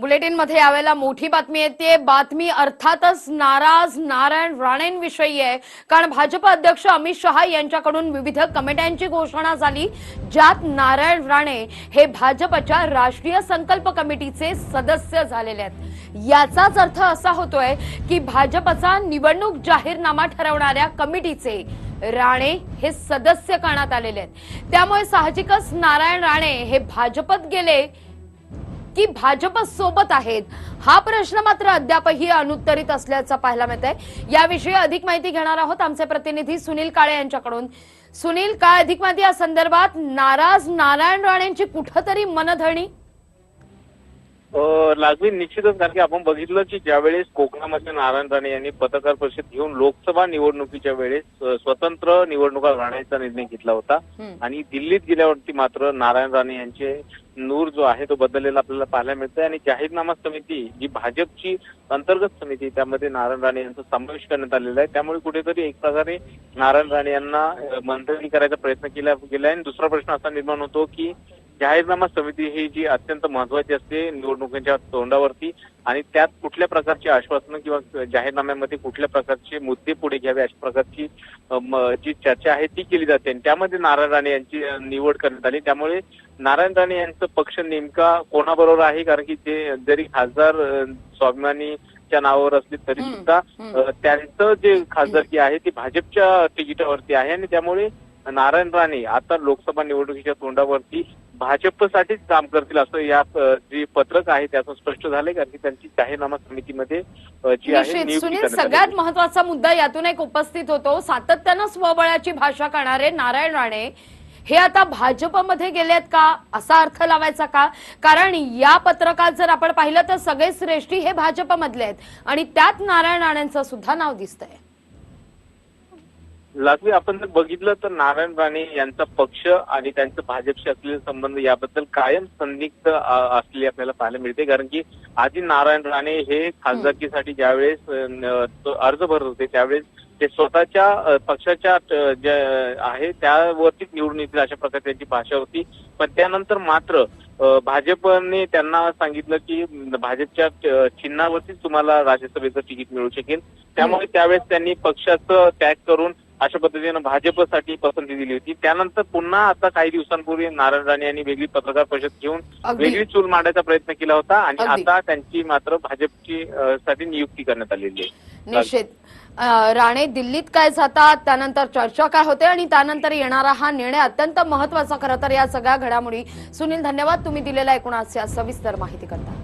बुलेटिनमध्ये यावेळेला मोठी बातमी येते बातमी अर्थातच नाराज नारायण राणेंविषयी आहे. कारण भाजप अध्यक्ष अमित शहा यांच्याकडून विविध कमिट्यांची घोषणा झाली. ज्यात नारायण राणे हे भाजपच्या राष्ट्रीय संकल्प कमिटीचे सदस्य झालेले आहेत. याचाच अर्थ असा होतोय की भाजपचा निवडणूक जाहीरनामा ठरवणाऱ्या कमिटीचे राणे हे सदस्य करण्यात आलेले आहेत. त्यामुळे साहजिकच नारायण राणे हे भाजपत गेले की भाजप सोबत आहेत. हा प्रश्न मात्र अद्यापही अनुत्तरित असल्याचं पाहायला मिळत आहे याविषयी अधिक माहिती घेणार आहोत आमचे प्रतिनिधी सुनील काळे यांच्याकडून. सुनील काय अधिक माहिती या संदर्भात? नाराज नारायण राणेंची कुठंतरी मनधणी लागवी निश्चितच कारण की आपण बघितलं की ज्यावेळेस कोकणामध्ये नारायण राणे यांनी पत्रकार परिषद घेऊन लोकसभा निवडणुकीच्या वेळेस स्वतंत्र निवडणुका राहण्याचा निर्णय घेतला होता. आणि दिल्लीत गेल्यावरती मात्र नारायण राणे यांचे नूर जो आहे तो बदललेला आपल्याला पाहायला मिळतोय. आणि जाहीरनामा समिती जी भाजपची अंतर्गत समिती त्यामध्ये नारायण राणे यांचा समावेश करण्यात आलेला आहे. त्यामुळे कुठेतरी एक प्रकारे नारायण राणे यांना मंथनी करायचा प्रयत्न केला गेला आणि दुसरा प्रश्न असा निर्माण होतो की जाहीरनामा समिती ही जी अत्यंत महत्वाची असते निवडणुकीच्या तोंडावरती आणि त्यात कुठल्या प्रकारची आश्वासनं किंवा जाहीरनाम्यामध्ये कुठल्या प्रकारचे मुद्दे पुढे घ्यावे अशा प्रकारची जी चर्चा आहे ती केली जाते. आणि त्यामध्ये नारायण राणे यांची निवड करण्यात आली. त्यामुळे नारायण राणे यांचं पक्ष नेमका कोणाबरोबर आहे? कारण की ते जरी खासदार अ, स्वाभिमानीच्या नावावर असले तरी सुद्धा त्यांचं जे खासदारकी आहे ती भाजपच्या तिकिटावरती आहे. आणि त्यामुळे नारायण राणे आता लोकसभा निवडणुकीच्या तोंडावरती भाजपसाठीच काम करतील असं या अ, जी पत्रक आहे त्यातून स्पष्ट झालंय कारण की त्यांची जाहीरनामा समितीमध्ये जी आहे सुनील सगळ्यात. महत्त्वाचा मुद्दा यातून एक उपस्थित होतो. सातत्यानं स्वबळाची भाषा करणारे नारायण राणे हे आता भाजपमध्ये गेलेत का? असा अर्थ लावायचा का? कारण या पत्रकात जर आपण पाहिलं तर सगळे श्रेष्ठी हे भाजपमधले आहेत. आणि त्यात नारायण राणेंचं सुद्धा नाव दिसतंय. लागवी आपण जर बघितलं तर नारायण राणे यांचा पक्ष आणि त्यांचं भाजपशी असलेले संबंध याबद्दल कायम संदिग्ध अ, असलेले आपल्याला पाहायला मिळते. कारण की आधी नारायण राणे हे खासदारकीसाठी ज्यावेळेस अर्ज भरत होते त्यावेळेस ते स्वतःच्या पक्षाच्या जे आहे त्यावरतीच निवडून येतील अशा प्रकारे त्यांची भाषा होती. पण त्यानंतर मात्र भाजपने त्यांना सांगितलं की भाजपच्या चिन्हावरतीच तुम्हाला राज्यसभेचं तिकीट मिळू शकेल. त्यामुळे त्यावेळेस त्यांनी पक्षाचं त्याग करून अशा पद्धतीनं भाजपसाठी पसंती दिली होती. त्यानंतर पुन्हा आता काही दिवसांपूर्वी नारायण राणे यांनी वेगळी पत्रकार परिषद घेऊन वेगळी चूल मांडायचा प्रयत्न केला होता आणि. आता त्यांची मात्र भाजपची साठी नियुक्ती करण्यात आलेली आहे. निश्चित. राणे दिल्लीत काय जातात त्यानंतर चर्चा काय होते आणि त्यानंतर येणारा हा निर्णय अत्यंत महत्त्वाचा खरं तर या सगळ्या घडामोडी. सुनील धन्यवाद. तुम्ही दिलेला एकूण या सविस्तर माहिती करता.